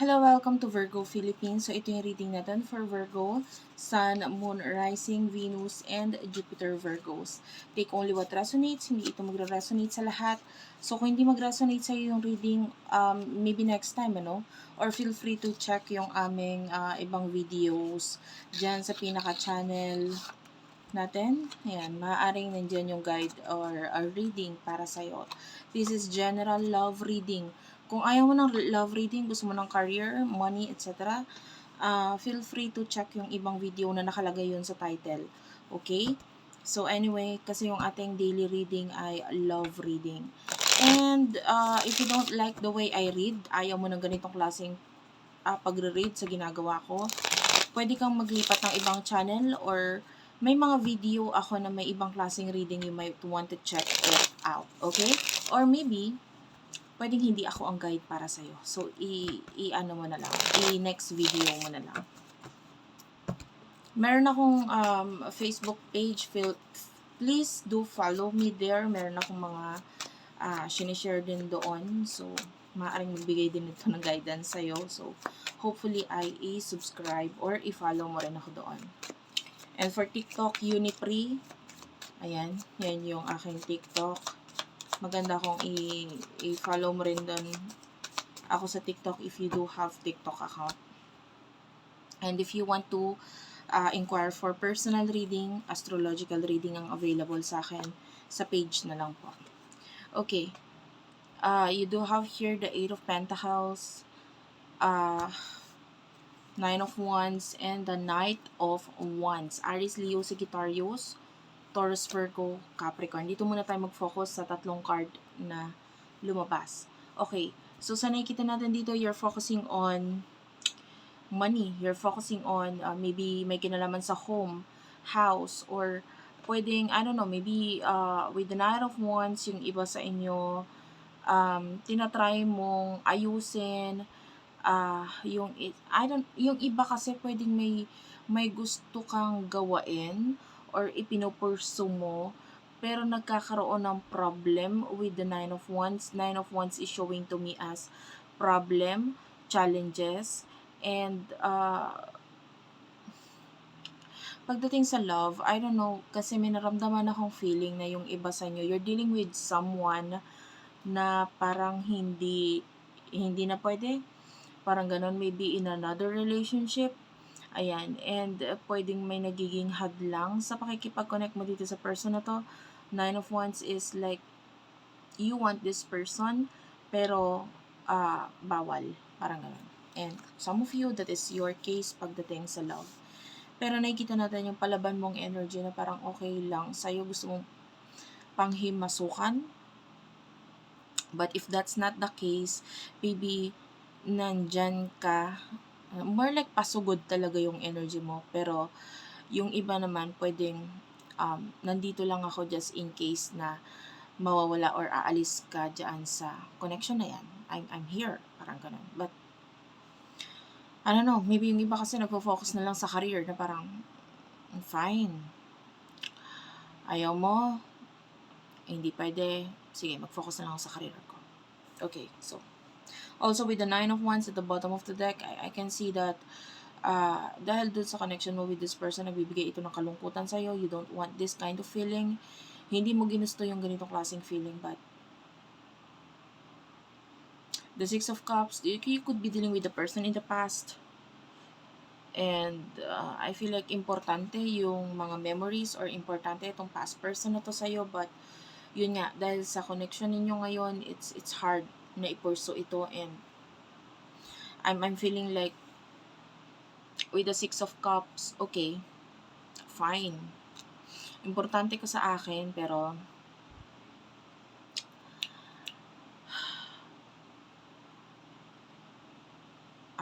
Hello, welcome to Virgo Philippines. So, ito yung reading natin for Virgo, Sun, Moon, Rising, Venus, and Jupiter Virgos. Take only what resonates, hindi ito magre-resonate sa lahat. So, kung hindi mag-resonate sa yung reading, um, maybe next time, ano? Or feel free to check yung aming uh, ibang videos dyan sa pinaka-channel natin. Ayan, maaaring nandyan yung guide or a reading para sa'yo. This is general love reading. Kung ayaw mo ng love reading, gusto mo ng career, money, etc., uh, feel free to check yung ibang video na nakalagay yun sa title. Okay? So anyway, kasi yung ating daily reading ay love reading. And uh, if you don't like the way I read, ayaw mo ng ganitong klaseng uh, pagre-read sa ginagawa ko, pwede kang maglipat ng ibang channel or may mga video ako na may ibang klaseng reading you might want to check it out. Okay? Or maybe, pwedeng hindi ako ang guide para sa'yo. So, i, i ano mo na lang, i-next video mo na lang. Meron akong um, Facebook page, feel, please do follow me there. Meron akong mga uh, sinishare din doon. So, maaaring magbigay din ito ng guidance sa'yo. So, hopefully ay i-subscribe or i-follow mo rin ako doon. And for TikTok, Unipre, ayan, yan yung aking TikTok maganda kung i-follow mo rin doon ako sa TikTok if you do have TikTok account. And if you want to uh, inquire for personal reading, astrological reading ang available sa akin sa page na lang po. Okay. Uh, you do have here the Eight of Pentacles, uh, Nine of Wands, and the Knight of Wands. Aries, Leo, Sagittarius, Taurus, Virgo, Capricorn. Dito muna tayo mag-focus sa tatlong card na lumabas. Okay, so sa nakikita natin dito, you're focusing on money. You're focusing on uh, maybe may kinalaman sa home, house, or pwedeng, I don't know, maybe uh, with the Knight of Wands, yung iba sa inyo, um, tinatry mong ayusin, uh, yung, I don't, yung iba kasi pwedeng may, may gusto kang gawain, or ipinupursu mo, pero nagkakaroon ng problem with the Nine of Wands. Nine of Wands is showing to me as problem, challenges, and uh, pagdating sa love, I don't know, kasi may naramdaman akong feeling na yung iba sa inyo, you're dealing with someone na parang hindi, hindi na pwede. Parang ganun, maybe in another relationship, Ayan, and uh, pwedeng may nagiging hadlang sa pakikipag-connect mo dito sa person na to. Nine of Wands is like, you want this person, pero uh, bawal. Parang ganun. And some of you, that is your case pagdating sa love. Pero nakikita natin yung palaban mong energy na parang okay lang. Sa'yo gusto mong panghimasukan. But if that's not the case, maybe nandyan ka more like pasugod talaga yung energy mo. Pero, yung iba naman, pwedeng, um, nandito lang ako just in case na mawawala or aalis ka dyan sa connection na yan. I'm, I'm here. Parang ganun. But, I don't know, maybe yung iba kasi nagpo-focus na lang sa career na parang, fine. Ayaw mo, hindi pwede. Sige, mag-focus na lang sa career ko. Okay, so, Also, with the Nine of Wands at the bottom of the deck, I, I can see that uh, dahil dun sa connection mo with this person, nagbibigay ito ng kalungkutan sa'yo. You don't want this kind of feeling. Hindi mo ginusto yung ganitong klaseng feeling, but the Six of Cups, you, you could be dealing with the person in the past. And uh, I feel like importante yung mga memories or importante itong past person na to sa'yo. But yun nga, dahil sa connection ninyo ngayon, it's it's hard na ipurso ito and I'm, I'm feeling like with the Six of Cups, okay, fine. Importante ko sa akin, pero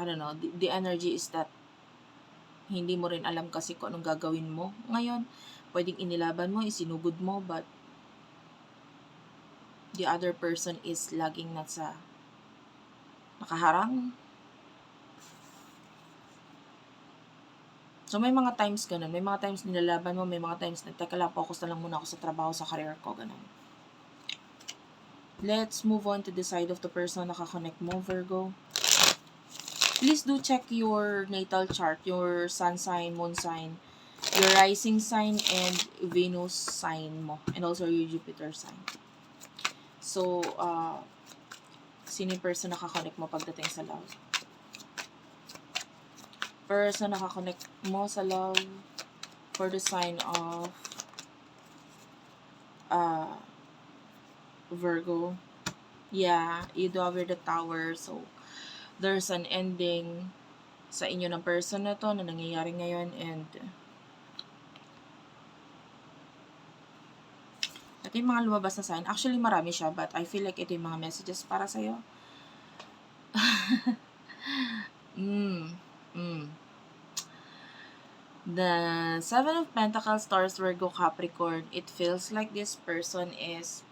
I don't know, the, the energy is that hindi mo rin alam kasi kung anong gagawin mo. Ngayon, pwedeng inilaban mo, isinugod mo, but the other person is laging nasa nakaharang. So, may mga times ganun. May mga times nilalaban mo, may mga times na, teka lang, focus na lang muna ako sa trabaho, sa career ko, ganun. Let's move on to the side of the person na connect mo, Virgo. please do check your natal chart, your sun sign, moon sign, your rising sign, and Venus sign mo. And also your Jupiter sign. So, uh, sino yung person nakakonect mo pagdating sa love? Person nakakonect mo sa love for the sign of uh, Virgo. Yeah, you do have the tower. So, there's an ending sa inyo ng person na to na nangyayari ngayon and ito yung mga lumabas na sign. Actually, marami siya but I feel like ito yung mga messages para sa'yo. mm, mm. The Seven of Pentacles, Taurus, Virgo, Capricorn, it feels like this person is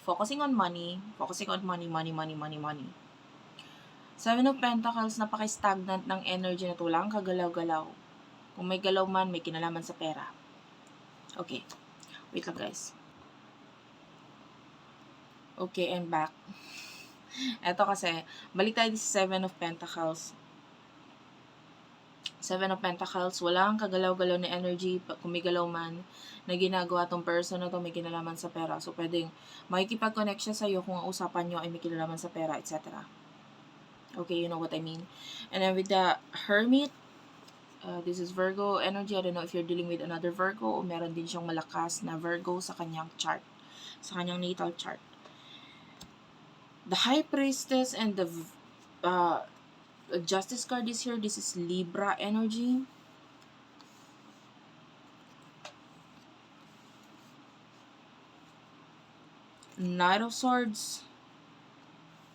focusing on money, focusing on money, money, money, money, money. Seven of Pentacles, napaka-stagnant ng energy na to lang, kagalaw-galaw. Kung may galaw man, may kinalaman sa pera. Okay. Wait lang, guys. Okay, I'm back. Eto kasi, balik tayo sa Seven of Pentacles. Seven of Pentacles, walang kagalaw-galaw na energy, pa- kung may galaw man, na ginagawa tong person na to, may kinalaman sa pera. So, pwedeng makikipag-connect siya sa'yo kung ang usapan nyo ay may kinalaman sa pera, etc. Okay, you know what I mean. And then with the Hermit, uh, this is Virgo energy. I don't know if you're dealing with another Virgo o meron din siyang malakas na Virgo sa kanyang chart, sa kanyang natal chart. The High Priestess and the uh, Justice card is here. This is Libra energy. Knight of Swords.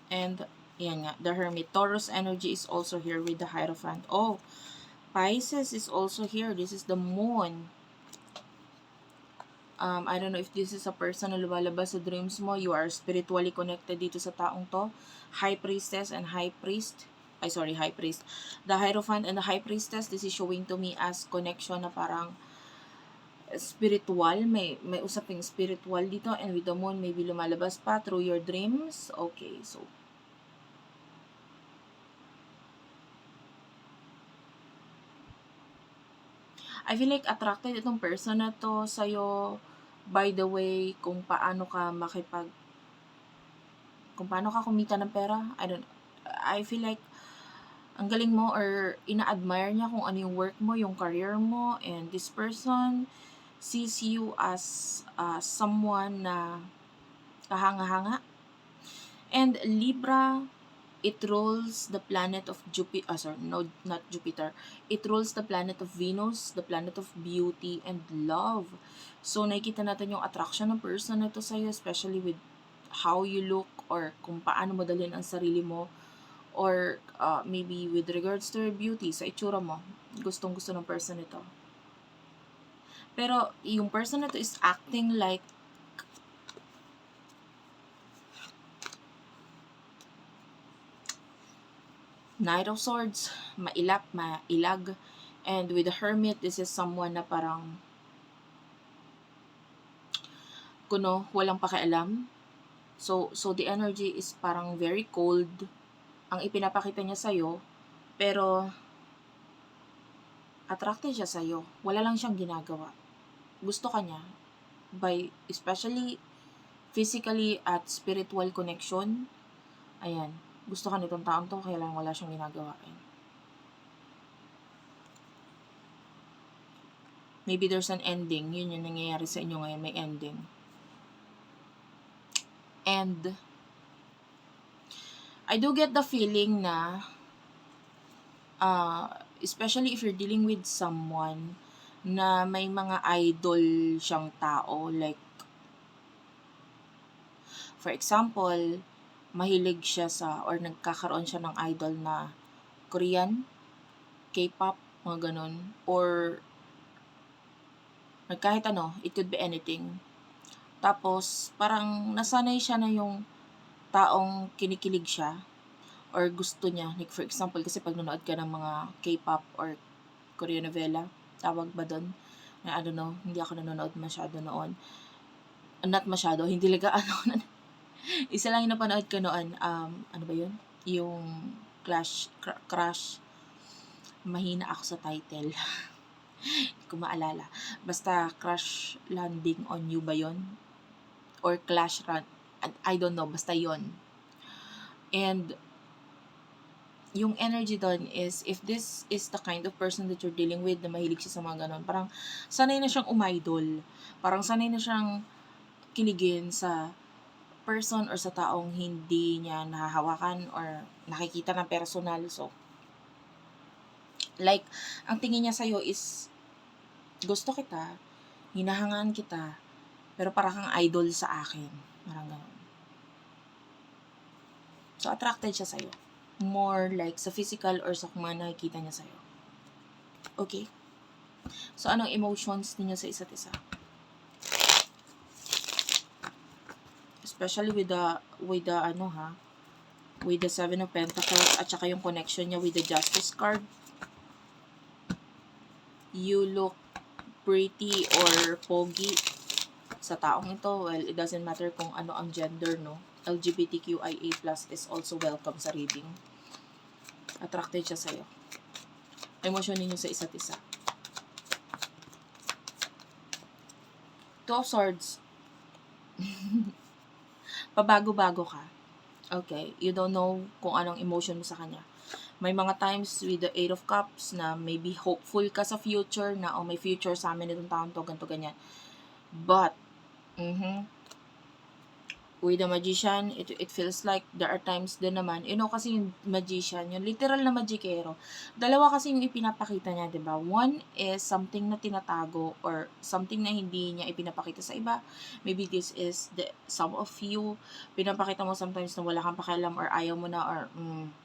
And, yan nga, the Hermit. Taurus energy is also here with the Hierophant. Oh, Pisces is also here. This is the Moon. Um, I don't know if this is a person na lumalabas sa dreams mo. You are spiritually connected dito sa taong to. High Priestess and High Priest. Ay, sorry, High Priest. The Hierophant and the High Priestess, this is showing to me as connection na parang spiritual, may may usaping spiritual dito and with the moon maybe lumalabas pa through your dreams. Okay, so I feel like attracted itong person na to sa'yo by the way kung paano ka makipag kung paano ka kumita ng pera. I don't I feel like ang galing mo or ina-admire niya kung ano yung work mo, yung career mo and this person sees you as uh, someone na kahanga-hanga. And Libra, it rules the planet of Jupiter, uh, sorry, no, not Jupiter. It rules the planet of Venus, the planet of beauty and love. So, nakikita natin yung attraction ng person na to sa'yo, especially with how you look or kung paano mo dalhin ang sarili mo or uh, maybe with regards to your beauty, sa itsura mo, gustong gusto ng person ito. Pero, yung person na to is acting like Knight of Swords, mailap, mailag. And with the Hermit, this is someone na parang kuno, walang pakialam. So, so the energy is parang very cold. Ang ipinapakita niya sa'yo, pero attracted siya sa'yo. Wala lang siyang ginagawa. Gusto ka niya. By, especially physically at spiritual connection. Ayan. Gusto ka nitong taong to, kaya lang wala siyang ginagawa. Ayan. Maybe there's an ending. Yun yung nangyayari sa inyo ngayon. May ending. And, I do get the feeling na, uh, especially if you're dealing with someone na may mga idol siyang tao, like, for example, mahilig siya sa, or nagkakaroon siya ng idol na Korean, K-pop, mga ganun, or, kahit ano, it could be anything. Tapos, parang nasanay siya na yung taong kinikilig siya or gusto niya. Like for example, kasi pag nanood ka ng mga K-pop or Korean novela, tawag ba doon? I don't know, hindi ako nanonood masyado noon. Not masyado, hindi laga ano. isa lang yung napanood ko noon, um, ano ba yun? Yung clash, cr- crash. Mahina ako sa title. Hindi ko maalala. Basta crash landing on you ba yon Or clash run. I don't know. Basta yon And yung energy doon is, if this is the kind of person that you're dealing with na mahilig siya sa mga ganon, parang sanay na siyang umidol. Parang sanay na siyang kiligin sa person or sa taong hindi niya nahahawakan or nakikita ng personal. So, like, ang tingin niya sa'yo is, gusto kita, hinahangaan kita, pero parang kang idol sa akin. Parang ganon. So, attracted siya sa'yo more like sa physical or sa kung ano nakikita niya sa'yo. Okay? So, anong emotions ninyo sa isa't isa? Especially with the, with the, ano ha, with the Seven of Pentacles at saka yung connection niya with the Justice card. You look pretty or pogi sa taong ito. Well, it doesn't matter kung ano ang gender, no? LGBTQIA is also welcome sa reading. Attracted siya sa'yo. Emosyon ninyo sa isa't isa. Two of Swords. Pabago-bago ka. Okay. You don't know kung anong emotion mo sa kanya. May mga times with the Eight of Cups na maybe hopeful ka sa future na, oh, may future sa amin itong taon to, ganito, ganyan. But, mhm, with the magician, it, it feels like there are times din naman, you know, kasi yung magician, yung literal na magikero, dalawa kasi yung ipinapakita niya, di ba? One is something na tinatago or something na hindi niya ipinapakita sa iba. Maybe this is the some of you, pinapakita mo sometimes na wala kang pakialam or ayaw mo na or mm,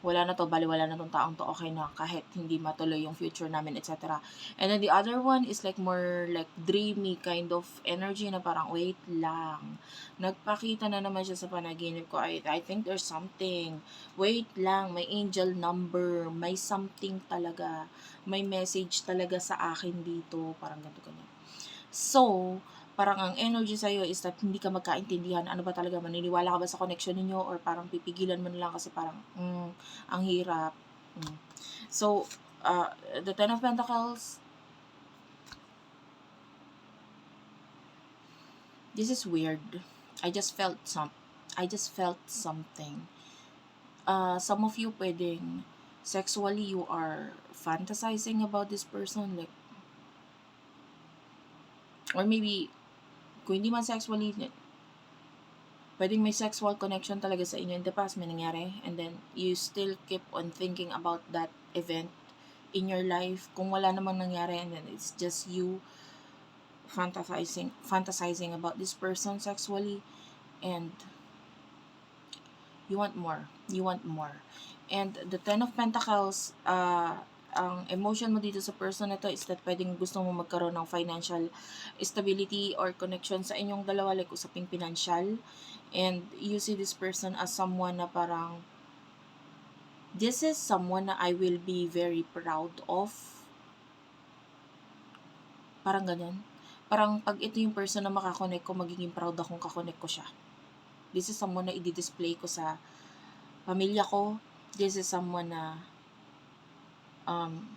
wala na to, bali wala na tong taong to, okay na, kahit hindi matuloy yung future namin, etc. And then the other one is like more like dreamy kind of energy na parang, wait lang, nagpakita na naman siya sa panaginip ko, I, I think there's something, wait lang, may angel number, may something talaga, may message talaga sa akin dito, parang ganito ganyan. So, parang ang energy sa'yo is that hindi ka magkaintindihan ano ba talaga, maniniwala ka ba sa connection ninyo or parang pipigilan mo na lang kasi parang, mm, ang hirap. Mm. So, uh, the Ten of Pentacles, this is weird. I just felt some, I just felt something. Uh, some of you pwedeng sexually you are fantasizing about this person like or maybe kung hindi man sexually, pwedeng may sexual connection talaga sa inyo in the past, may nangyari, and then you still keep on thinking about that event in your life. Kung wala namang nangyari, and then it's just you fantasizing, fantasizing about this person sexually, and you want more. You want more. And the Ten of Pentacles, uh, ang emotion mo dito sa person na to is that pwedeng gusto mo magkaroon ng financial stability or connection sa inyong dalawa, like usaping financial. And you see this person as someone na parang, this is someone na I will be very proud of. Parang ganyan. Parang pag ito yung person na makakonect ko, magiging proud akong kakonect ko siya. This is someone na i-display ko sa pamilya ko. This is someone na um,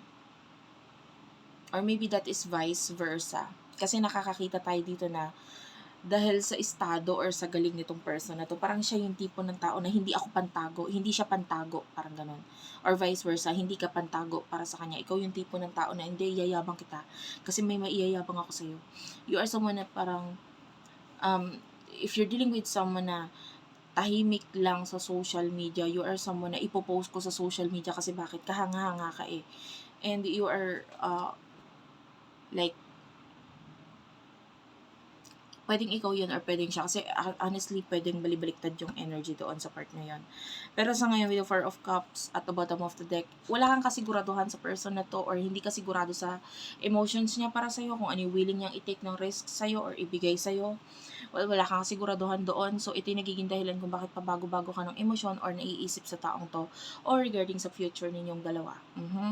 or maybe that is vice versa. Kasi nakakakita tayo dito na dahil sa estado or sa galing nitong person na to, parang siya yung tipo ng tao na hindi ako pantago, hindi siya pantago, parang ganun. Or vice versa, hindi ka pantago para sa kanya. Ikaw yung tipo ng tao na hindi, yayabang kita. Kasi may maiyayabang ako sa'yo. You are someone na parang, um, if you're dealing with someone na tahimik lang sa social media. You are someone na ipopost ko sa social media kasi bakit? Kahanga-hanga ka eh. And you are, uh, like, pwedeng ikaw yun or pwedeng siya. Kasi uh, honestly, pwedeng balibaliktad yung energy doon sa part na yun. Pero sa ngayon, with the Four of Cups at the bottom of the deck, wala kang kasiguraduhan sa person na to or hindi ka sigurado sa emotions niya para sa'yo, kung ano yung willing niyang i-take ng risk sa'yo or ibigay sa'yo. Well, wala kang kasiguraduhan doon. So, ito yung nagiging dahilan kung bakit pabago-bago ka ng emosyon or naiisip sa taong to or regarding sa future ninyong dalawa. Mm-hmm.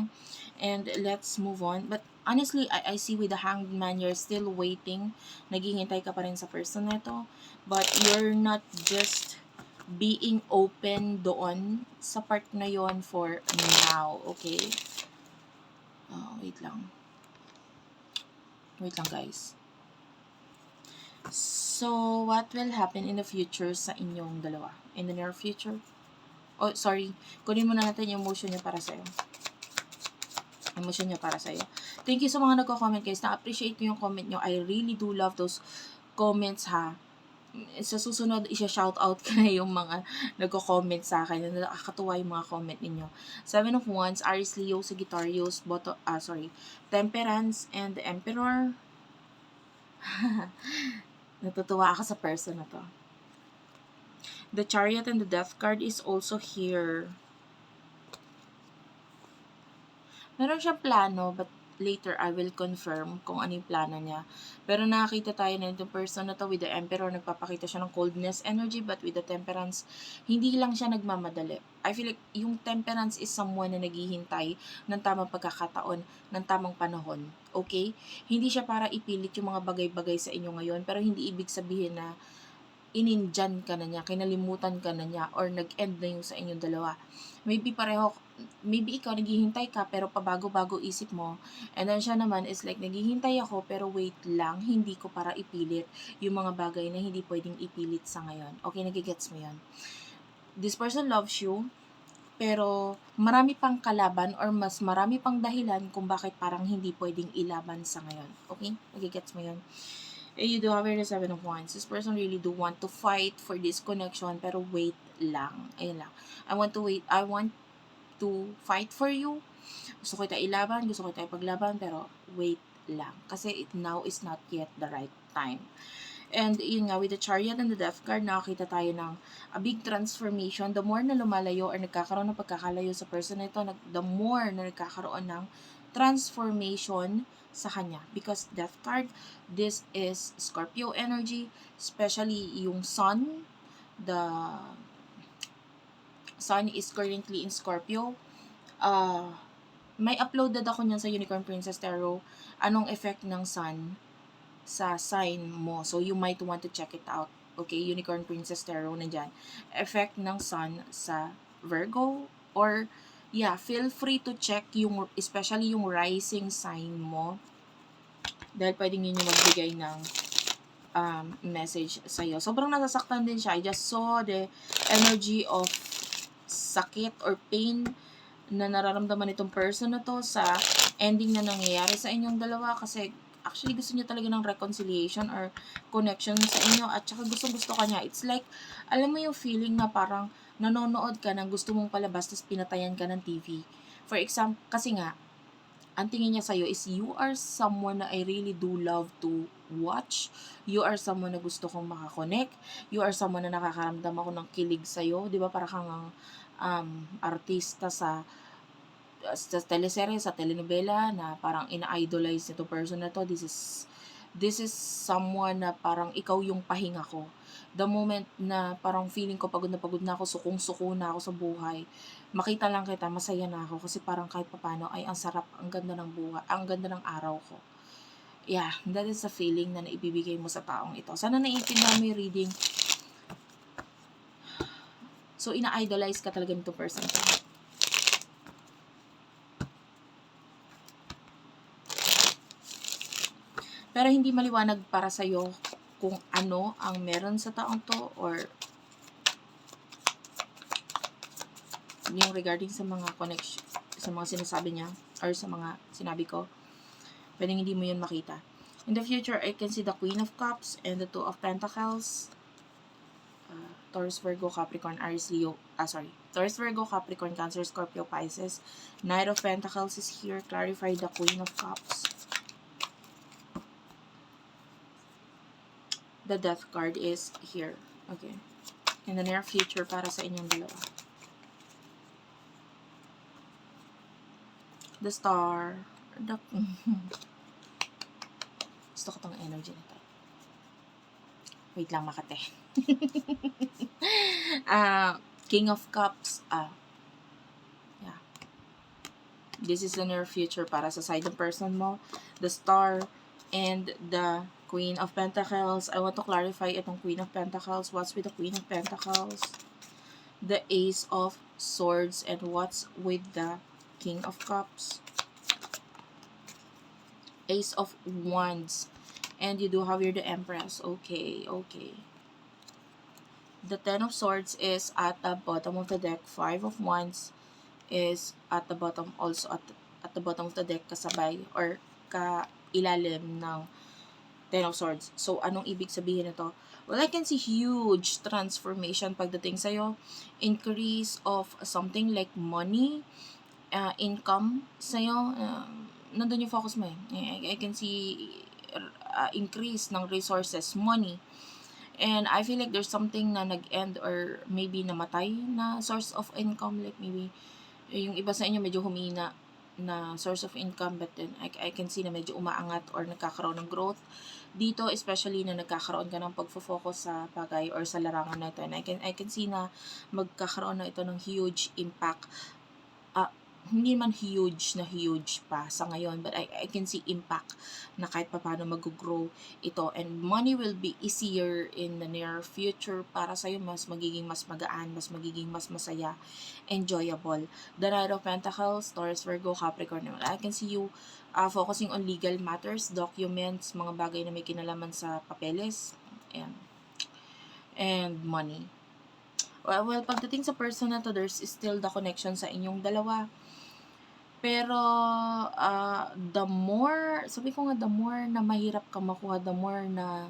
And let's move on. But honestly, I, I see with the hanged man, you're still waiting. Naghihintay ka pa rin sa person na to. But you're not just being open doon sa part na yon for now. Okay? Oh, wait lang. Wait lang, guys. So, what will happen in the future sa inyong dalawa? In the near future? Oh, sorry. Kunin muna natin yung emotion niya para sa'yo. Emotion niya para sa'yo. Thank you sa mga nagko-comment, guys. Na-appreciate ko yung comment nyo. I really do love those comments, ha. Sa susunod, isa-shout out ko na yung mga nagko-comment sa akin. Nakakatuwa yung mga comment ninyo. Seven of Wands, Aries, Leo, Sagittarius, Boto, ah, sorry, Temperance, and the Emperor. Natutuwa ako sa person na to. The Chariot and the Death card is also here. Meron siyang plano, but later I will confirm kung ano yung plano niya. Pero nakakita tayo na itong person na to with the Emperor, nagpapakita siya ng coldness energy, but with the Temperance, hindi lang siya nagmamadali. I feel like yung Temperance is someone na naghihintay ng tamang pagkakataon, ng tamang panahon. Okay? Hindi siya para ipilit yung mga bagay-bagay sa inyo ngayon, pero hindi ibig sabihin na inindyan ka na niya, kinalimutan ka na niya, or nag-end na yung sa inyong dalawa. Maybe pareho, maybe ikaw naghihintay ka, pero pabago-bago isip mo. And then siya naman is like, naghihintay ako, pero wait lang, hindi ko para ipilit yung mga bagay na hindi pwedeng ipilit sa ngayon. Okay, nagigets mo yan. This person loves you, pero marami pang kalaban or mas marami pang dahilan kung bakit parang hindi pwedeng ilaban sa ngayon. Okay? Nagigets mo yun. Eh, you do have the seven of wands. This person really do want to fight for this connection, pero wait lang. Ayun lang. I want to wait. I want to fight for you. Gusto ko tayo ilaban, gusto ko tayo paglaban, pero wait lang. Kasi it now is not yet the right time. And yun nga, with the chariot and the death card, nakakita tayo ng a big transformation. The more na lumalayo or nagkakaroon ng pagkakalayo sa person na ito, the more na nagkakaroon ng transformation sa kanya. Because death card, this is Scorpio energy, especially yung sun, the sun is currently in Scorpio. Uh, may uploaded ako niyan sa Unicorn Princess Tarot. Anong effect ng sun sa sign mo. So, you might want to check it out. Okay, Unicorn Princess Tarot nandyan. Effect ng sun sa Virgo or yeah, feel free to check yung, especially yung rising sign mo. Dahil pwedeng yun yung magbigay ng um, message sa'yo. Sobrang nasasaktan din siya. I just saw the energy of sakit or pain na nararamdaman itong person na to sa ending na nangyayari sa inyong dalawa kasi actually gusto niya talaga ng reconciliation or connection sa inyo at saka gusto gusto ka niya. It's like, alam mo yung feeling na parang nanonood ka ng gusto mong palabas tapos pinatayan ka ng TV. For example, kasi nga, ang tingin niya sa'yo is you are someone na I really do love to watch. You are someone na gusto kong makakonect. You are someone na nakakaramdam ako ng kilig sa'yo. Di ba? Para kang ang um, artista sa sa teleserye, sa telenovela na parang ina-idolize nito person na to. This is this is someone na parang ikaw yung pahinga ko. The moment na parang feeling ko pagod na pagod na ako, sukong-suko na ako sa buhay, makita lang kita, masaya na ako kasi parang kahit papano ay ang sarap, ang ganda ng buhay, ang ganda ng araw ko. Yeah, that is a feeling na naibibigay mo sa taong ito. Sana naiintindihan mo yung reading. So, ina-idolize ka talaga nito person. Pero hindi maliwanag para sa'yo kung ano ang meron sa taong to or yung regarding sa mga connection, sa mga sinasabi niya or sa mga sinabi ko, pwedeng hindi mo yun makita. In the future, I can see the Queen of Cups and the Two of Pentacles. Uh, Taurus, Virgo, Capricorn, Aries, Leo. Ah, sorry. Taurus, Virgo, Capricorn, Cancer, Scorpio, Pisces. Knight of Pentacles is here. Clarify the Queen of Cups. The Death card is here. Okay. In the near future, para sa inyong dalawa. The Star. The... Gusto ko tong energy na to. Wait lang, Makate. uh, King of Cups. Ah. yeah. This is the near future para sa side ng person mo. The Star and the Queen of Pentacles. I want to clarify itong Queen of Pentacles. What's with the Queen of Pentacles? the Ace of Swords, and what's with the King of Cups? Ace of Wands. And you do have here the Empress. Okay, okay. The Ten of Swords is at the bottom of the deck. Five of Wands is at the bottom, also at, at the bottom of the deck, kasabay or kailalim ng Ten of Swords. So, anong ibig sabihin nito? Well, I can see huge transformation pagdating sa'yo. Increase of something like money, uh, income sa'yo. Um, nandun yung focus mo eh. I, I can see uh, increase ng resources, money. And I feel like there's something na nag-end or maybe namatay na source of income. Like maybe yung iba sa inyo medyo humina na source of income but then I, I can see na medyo umaangat or nagkakaroon ng growth dito especially na nagkakaroon ka ng pagfo-focus sa bagay or sa larangan na ito and I can I can see na magkakaroon na ito ng huge impact hindi man huge na huge pa sa ngayon but I, I can see impact na kahit paano mag-grow ito. And money will be easier in the near future para sa'yo mas magiging mas magaan mas magiging mas masaya enjoyable. The Knight of Pentacles Taurus Virgo Capricorn I can see you uh, focusing on legal matters documents mga bagay na may kinalaman sa papeles and and money. Well, well pagdating sa person na to there's still the connection sa inyong dalawa pero, ah, the more, sabi ko nga, the more na mahirap ka makuha, the more na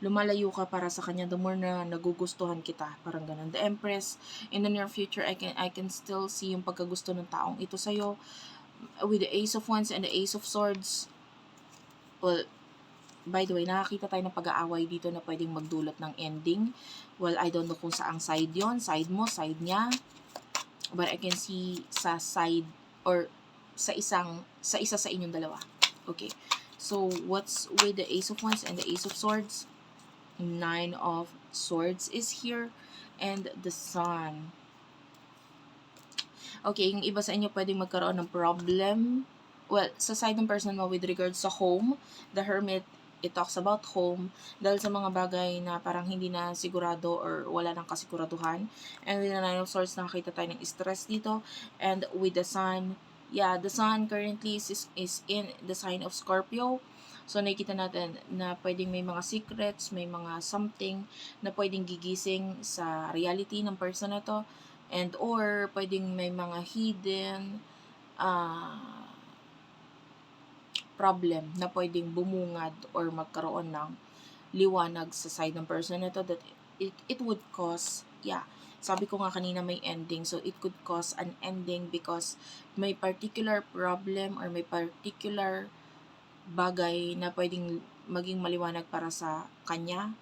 lumalayo ka para sa kanya, the more na nagugustuhan kita. Parang ganun. The Empress, in the near future, I can, I can still see yung pagkagusto ng taong ito sa'yo. With the Ace of Wands and the Ace of Swords, well, by the way, nakakita tayo ng pag-aaway dito na pwedeng magdulot ng ending. Well, I don't know kung saang side yon Side mo, side niya. But I can see sa side or sa isang sa isa sa inyong dalawa. Okay. So, what's with the Ace of Wands and the Ace of Swords? Nine of Swords is here and the Sun. Okay, yung iba sa inyo pwedeng magkaroon ng problem. Well, sa side ng person mo with regards sa home, the Hermit, it talks about home dahil sa mga bagay na parang hindi na sigurado or wala nang kasiguraduhan. And with the Nine of Swords, nakakita tayo ng stress dito. And with the Sun, yeah, the Sun currently is, is in the sign of Scorpio. So, nakikita natin na pwedeng may mga secrets, may mga something na pwedeng gigising sa reality ng person na to. And or, pwedeng may mga hidden uh, problem na pwedeng bumungad or magkaroon ng liwanag sa side ng person na to that it, it would cause, yeah, sabi ko nga kanina may ending, so it could cause an ending because may particular problem or may particular bagay na pwedeng maging maliwanag para sa kanya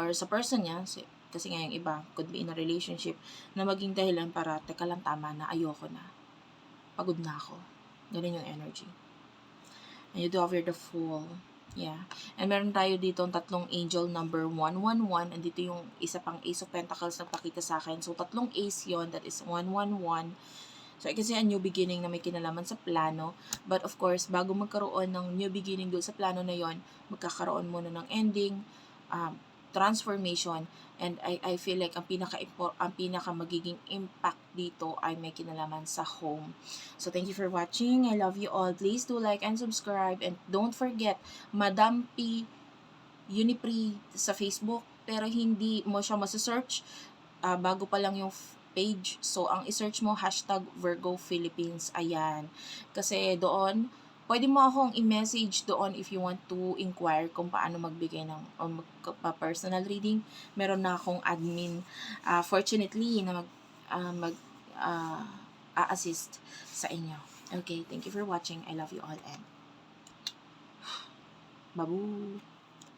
or sa person niya, kasi nga yung iba, could be in a relationship, na maging dahilan para, teka lang tama na, ayoko na. Pagod na ako. Ganun yung energy. And you do here the Fool. Yeah. And meron tayo dito ang tatlong angel number 111. And dito yung isa pang Ace of Pentacles na pakita sa akin. So, tatlong ace yon that is 111. So, I can see a new beginning na may kinalaman sa plano. But of course, bago magkaroon ng new beginning doon sa plano na yon, magkakaroon muna ng ending, um, transformation, and I, I feel like ang pinaka ang pinaka magiging impact dito ay may kinalaman sa home. So, thank you for watching. I love you all. Please do like and subscribe. And don't forget, Madam P Unipre sa Facebook, pero hindi mo siya masasearch. Uh, bago pa lang yung page. So, ang isearch mo, hashtag Virgo Philippines. Ayan. Kasi doon, pwede mo akong i-message doon if you want to inquire kung paano magbigay ng o magpa-personal reading. Meron na akong admin, uh, fortunately, na mag, uh, mag uh, a-assist sa inyo. Okay, thank you for watching. I love you all and babu!